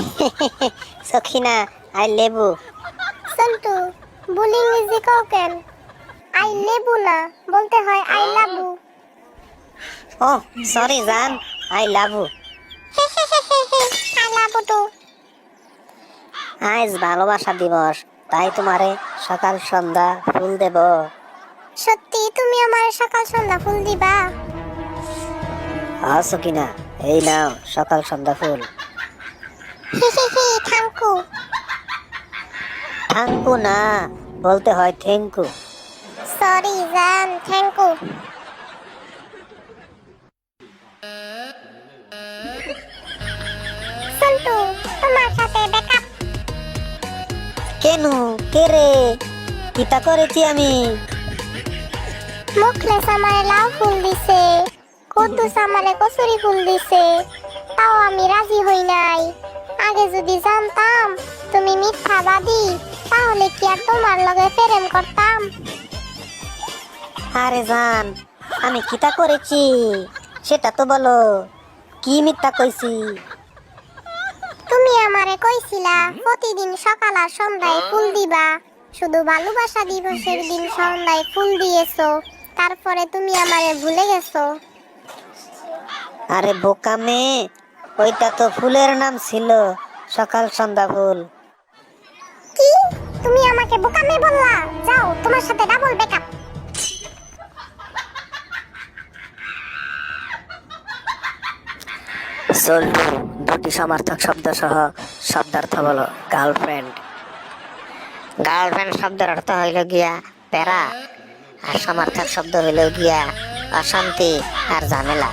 Sakhina I লেবু সন্টু বলি ইংরেজি কও কেন আই লেবু না বলতে হয় আই লাবু ও সরি জান আই লাভু আই লাবু তো আজ ভালোবাসা দিবস তাই তোমারে সকাল সন্ধ্যা ফুল দেব। সত্যি তুমি আমার সকাল সন্ধ্যা ফুল দিবা। হ্যাঁ সখিনা এই নাও সকাল সন্ধ্যা ফুল। থাঙ্কু না বলতে হয় থ্যাংকু সরি জান থ্যাঙ্কু সন্টু তোমার সাথে ব্যাকআপ। কেন? কে রে? কিতা করেছি আমি? মুখলেস আমারে লাউ ফুল দিছে কুদ্দুস আমারে কচুরি ফুল দিছে তাও আমি রাজি হই আগে যদি জানতাম তুমি মিথ্যাবাদী তাহলে কি আর তোমার লগে প্রেম করতাম? আরে জান আমি কিতা করেছি? সেটা তো বলো কি মিথ্যা কইছি? তুমি আমারে কইছিলা প্রতিদিন সকাল আর সন্ধ্যায় ফুল দিবা। শুধু ভালোবাসা দিবসের দিন সন্ধ্যায় ফুল দিয়েছ তারপরে তুমি আমারে ভুলে গেছো। আরে বোকা মেয়ে ওইটা তো ফুলের নাম ছিল। সকাল সন্ধ্যা ফুল কি? তুমি আমাকে বোকামে বললা? যাও তোমার সাথে ডাবল ব্যাকআপ সল্টু দুটি সমার্থক শব্দ সহ শব্দার্থ বলো গার্লফ্রেন্ড গার্লফ্রেন্ড শব্দের অর্থ হইল গিয়া প্যারা আর সমার্থক শব্দ হইল গিয়া অশান্তি আর ঝামেলা।